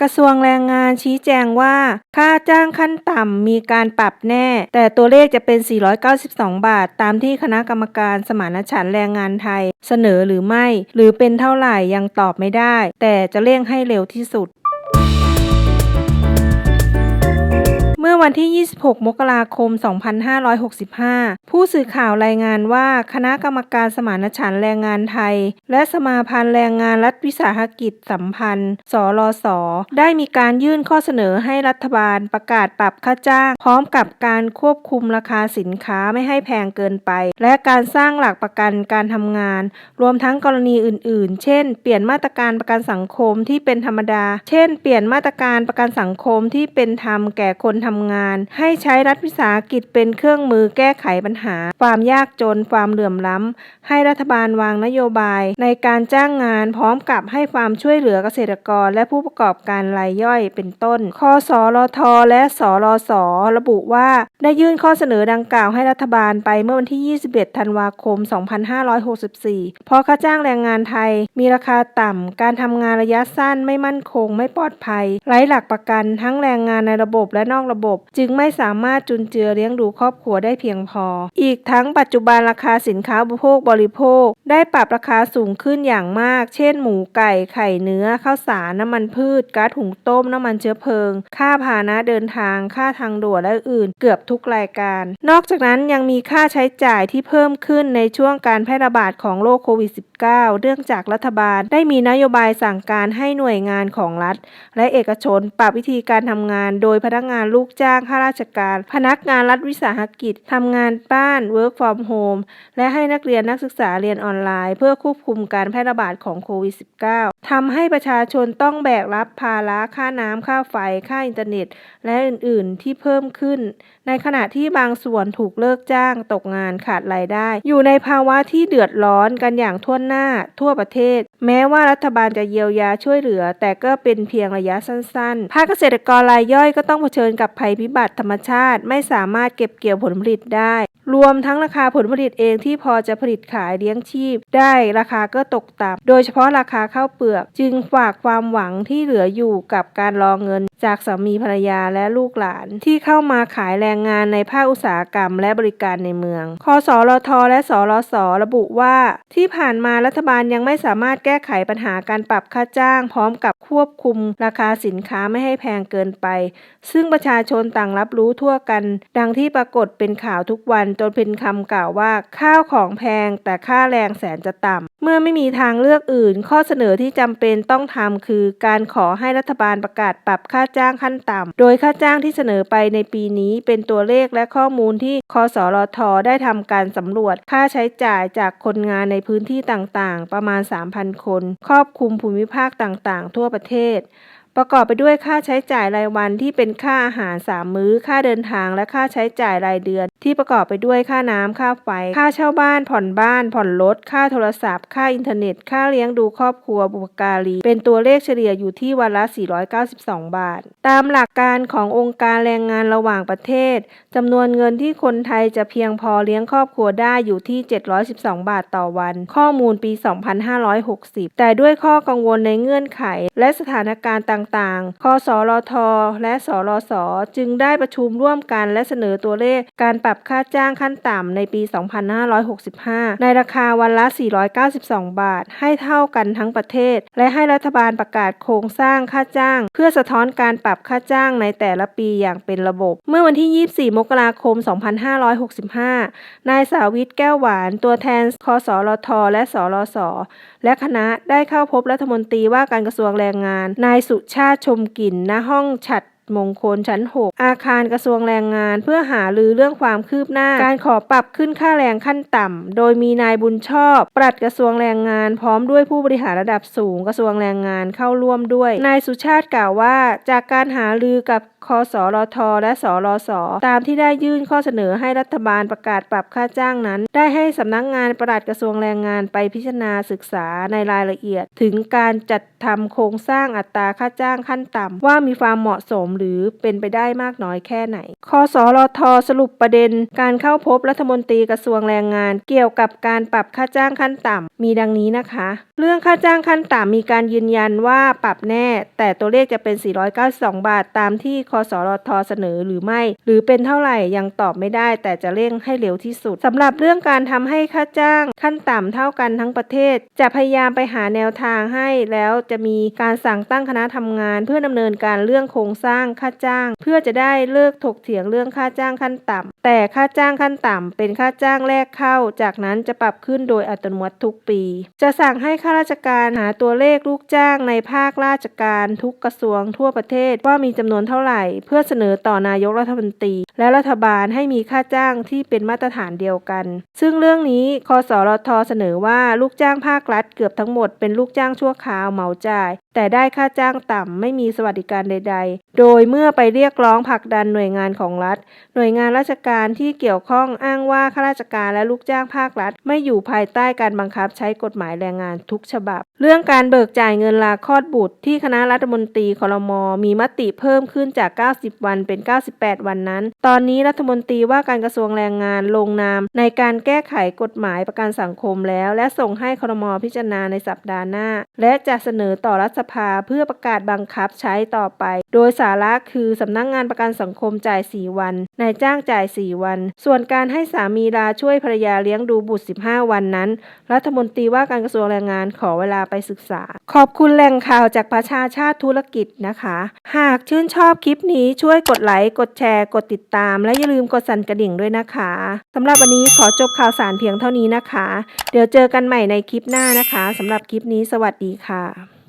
กระทรวงแรงงานชี้แจงว่า ค่าจ้างขั้นต่ำมีการปรับแน่ แต่ตัวเลขจะเป็น 492 บาท ตามที่คณะกรรมการสมานฉันท์แรงงานไทย เสนอหรือไม่ หรือเป็นเท่าไหร่ยังตอบไม่ได้ แต่จะเร่งให้เร็วที่สุด มื่อวันที่ 26 มกราคม 2565 ผู้สื่อข่าวรายงานว่าคณะกรรมการสมานฉันท์แรงงานไทย และสมาพันธ์แรงงานรัฐวิสาหกิจสัมพันธ์ สรส ได้มีการยื่นข้อเสนอให้รัฐบาลประกาศปรับค่าจ้าง พร้อมกับการควบคุมราคาสินค้าไม่ให้แพงเกินไป และการสร้างหลักประกันการทำงาน รวมทั้งกรณีอื่น ๆ เช่น เปลี่ยนมาตรการประกันสังคมที่เป็นธรรมดา เช่น เปลี่ยนมาตรการประกันสังคมที่เป็นธรรมแก่คนทำงาน ให้ใช้รัฐวิสาหกิจเป็นเครื่องมือแก้ไขปัญหา ความยากจนความเหลื่อมล้ำ ให้รัฐบาลวางนโยบาย ในการจ้างงานพร้อมกับให้ความช่วยเหลือเกษตรกร และผู้ประกอบการรายย่อยเป็นต้นคสรทและสรสระบุว่าได้ยื่นข้อเสนอดังกล่าวให้รัฐบาลไปเมื่อวันที่ 21 ธันวาคม 2564 เพราะค่าจ้างแรงงานไทยมีราคาต่ำ การทำงานระยะสั้นไม่มั่นคงไม่ปลอดภัย ไร้หลักประกันทั้งแรงงานในระบบและนอกระบบจึงไม่สามารถจุนเจือเลี้ยงดูครอบครัวได้เพียงพอ อีกทั้งปัจจุบันราคาสินค้าอุปโภคบริโภค ได้ปรับราคาสูงขึ้นอย่างมาก เช่น หมูไก่ไข่เนื้อข้าวสารน้ำมันพืชก๊าซหุงต้มน้ำมันเชื้อเพลิง ค่าพาหนะเดินทาง ค่าทางด่วนและอื่น เกือบทุกรายการ นอกจากนั้นยังมีค่าใช้จ่ายที่เพิ่มขึ้นในช่วงการแพร่ระบาดของโรคโควิด -19 เนื่องจากรัฐบาลได้มีนโยบายสั่งการให้หน่วยงานของรัฐ และเอกชนปรับวิธีการทำงานโดยพนักงานลูกจ้างข้าราชการ พนักงานรัฐวิสาหกิจทำงานบ้าน work from home และให้นักเรียนนักศึกษาเรียนออนไลน์ เพื่อควบคุมการแพร่ระบาดของโควิด -19 ทำให้ประชาชนต้องแบกรับภาระค่าน้ำค่าไฟ ค่าอินเทอร์เน็ต และอื่นๆ ที่เพิ่มขึ้น ในขณะที่บางส่วนถูกเลิกจ้าง ตกงานขาดรายได้ อยู่ในภาวะที่เดือดร้อนกันอย่างทั่วหน้า ทั่วประเทศ แม้ว่ารัฐบาลจะเยียวยาช่วยเหลือ แต่ก็เป็นเพียงระยะสั้นๆ ภาคเกษตรกรรายย่อยก็ต้องเผชิญกับภัยพิบัติธรรมชาติ ไม่สามารถเก็บเกี่ยวผลผลิตได้ รวมทั้งราคาผลผลิตเองที่พอจะผลิตขายเลี้ยงชีพ ได้ราคาก็ตกต่ำโดยเฉพาะราคาข้าวเปลือก จึงฝากความหวังที่เหลืออยู่กับการรอเงิน จากสามีภรรยาและลูกหลาน ที่เข้ามาขายแรงงานในภาคอุตสาหกรรม และบริการในเมืองคอสรทและสรสระบุว่า ที่ผ่านมารัฐบาลยังไม่สามารถแก้ไขปัญหาการปรับค่าจ้าง พร้อมกับควบคุมราคาสินค้าไม่ให้แพงเกินไป ซึ่งประชาชชนต่างรับรู้ทั่วกัน ดังที่ปรากฏเป็นข่าวทุกวันจนเป็นคำกล่าวว่า ข้าวของแพงแต่ค่าแรงแสนจะต่ำเมื่อไม่มีทางเลือกอื่น ข้อเสนอที่จำเป็นต้องทำคือ การขอให้รัฐบาลประกาศปรับค่าจ้างขั้นต่ำโดยค่าจ้างที่เสนอไปในปีนี้เป็นตัวเลขและข้อมูลที่คอสรอทได้ทำการสำรวจค่าใช้จ่ายจากคนงานในพื้นที่ต่างๆ ประมาณ 3,000 คน ครอบคลุมภูมิภาคต่างๆ ทั่วประเทศ ประกอบไปด้วยค่าใช้จ่ายรายวันที่เป็นค่าอาหาร 3 มื้อ ค่าเดินทาง และค่าใช้จ่ายรายเดือน ที่ประกอบไปด้วยค่าน้ำค่าไฟ ค่าเช่าบ้าน ผ่อนบ้าน ผ่อนรถ ค่าโทรศัพท์ ค่าอินเทอร์เน็ต ค่าเลี้ยงดูครอบครัวบุปการี เป็นตัวเลขเฉลี่ยอยู่ที่วันละ 492 บาท ตามหลักการขององค์การแรงงานระหว่างประเทศจำนวนเงินที่คนไทยจะเพียงพอเลี้ยงครอบครัวได้อยู่ที่ 712 บาทต่อวัน ข้อมูลปี 2560 แต่ด้วยข้อกังวลในเงื่อนไข และสถานการณ์ต่างๆ คสรท และสรส จึงได้ประชุมร่วมกันและเสนอตัวเลขการปรับค่าจ้างขั้นต่ำในปี 2565 ในราคาวันละ 492 บาท ให้เท่ากันทั้งประเทศ และให้รัฐบาลประกาศโครงสร้างค่าจ้าง เพื่อสะท้อนการปรับค่าจ้างในแต่ละปีอย่างเป็นระบบ เมื่อวันที่ 24 มกราคม 2565 นายสาวิตแก้วหวานตัวแทนคสรท และสรส และคณะได้เข้าพบรัฐมนตรีว่าการกระทรวงแรงงาน นายสุชาชมกลิ่นณห้องฉัด มงคลชั้น 6 อาคารกระทรวงแรงงาน เพื่อหารือเรื่องความคืบหน้า การขอปรับขึ้นค่าแรงขั้นต่ำ โดยมีนายบุญชอบ ปลัดกระทรวงแรงงาน พร้อมด้วยผู้บริหารระดับสูงกระทรวงแรงงานเข้าร่วมด้วย นายสุชาติกล่าวว่า จากการหารือกับคอสรทและสรสตามที่ได้ยื่นข้อเสนอให้รัฐบาลประกาศปรับค่าจ้างนั้น ได้ให้สำนักงงานปลัดกระทรวงแรงงานไปพิจารณาศึกษาในรายละเอียด ถึงการจัดทำโครงสร้างอัตราค่าจ้างขั้นต่ำว่ามีความเหมาะสมหรือเป็นไปได้มากน้อยแค่ไหน คสรทสรุปประเด็น การเข้าพบรัฐมนตรีกระทรวงแรงงาน เกี่ยวกับการปรับค่าจ้างขั้นต่ำมีดังนี้นะคะ เรื่องค่าจ้างขั้นต่ำมีการยืนยันว่าปรับแน่ แต่ตัวเลขจะเป็น 492 บาทตามที่คสรทเสนอหรือไม่ หรือเป็นเท่าไหร่ยังตอบไม่ได้ แต่จะเร่งให้เร็วที่สุดสำหรับเรื่องการทำให้ค่าจ้างขั้นต่ำเท่ากันทั้งประเทศ จะพยายามไปหาแนวทางให้แล้วจะมีการสั่งตั้งคณะทำงาน เพื่อดำเนินการเรื่องโครงสร้างค่าจ้าง เพื่อจะได้เลิกถกเถียงเรื่องค่าจ้างขั้นต่ำแต่ค่าจ้างขั้นต่ำเป็นค่าจ้างแรกเข้า จากนั้นจะปรับขึ้นโดยอัตโนมัติทุกปี จะสั่งให้ข้าราชการหาตัวเลขลูกจ้างในภาคราชการทุกกระทรวงทั่วประเทศว่ามีจำนวนเท่าไหร่ เพื่อเสนอต่อนายกรัฐมนตรี และรัฐบาลให้มีค่าจ้างที่เป็นมาตรฐานเดียวกัน ซึ่งเรื่องนี้คอสรทเสนอว่าลูกจ้างภาครัฐเกือบทั้งหมดเป็นลูกจ้างชั่วคราวเหมาจ่ายแต่ได้ค่าจ้างต่ำไม่มีสวัสดิการใด ๆ โดยเมื่อไปเรียกร้องผลักดันหน่วยงานของรัฐ หน่วยงานราชการที่เกี่ยวข้องอ้างว่าข้าราชการและลูกจ้างภาครัฐ ไม่อยู่ภายใต้การบังคับใช้กฎหมายแรงงานทุกฉบับ เรื่องการเบิกจ่ายเงินลาคลอดบุตร ที่คณะรัฐมนตรีคลมมีมติเพิ่มขึ้นจาก 90 วันเป็น 98 วันนั้น ตอนนี้รัฐมนตรีว่าการกระทรวงแรงงานลงนาม ในการแก้ไขกฎหมายประกันสังคมแล้ว และส่งให้คลมพิจารณาในสัปดาห์หน้า และจะเสนอต่อรัฐสภาเพื่อประกาศบังคับใช้ต่อไป โดยสาระคือสำนักงงานประกันสังคมจ่าย 4 วัน นายจ้างจ่าย 4 วัน ส่วนการให้สามีลาช่วยภรรยาเลี้ยงดูบุตร 15 วันนั้น รัฐมนตรีว่าการกระทรวงแรงงานขอเวลาไปศึกษา ขอบคุณแหล่งข่าวจากประชาชาติธุรกิจนะคะ หากชื่นชอบคลิปนี้ช่วยกดไลค์กดแชร์ กดติดตาม และอย่าลืมกดสั่นกระดิ่งด้วยนะคะสำหรับวันนี้ขอจบข่าวสารเพียงเท่านี้นะคะ เดี๋ยวเจอกันใหม่ในคลิปหน้านะคะสำหรับคลิปนี้สวัสดีค่ะ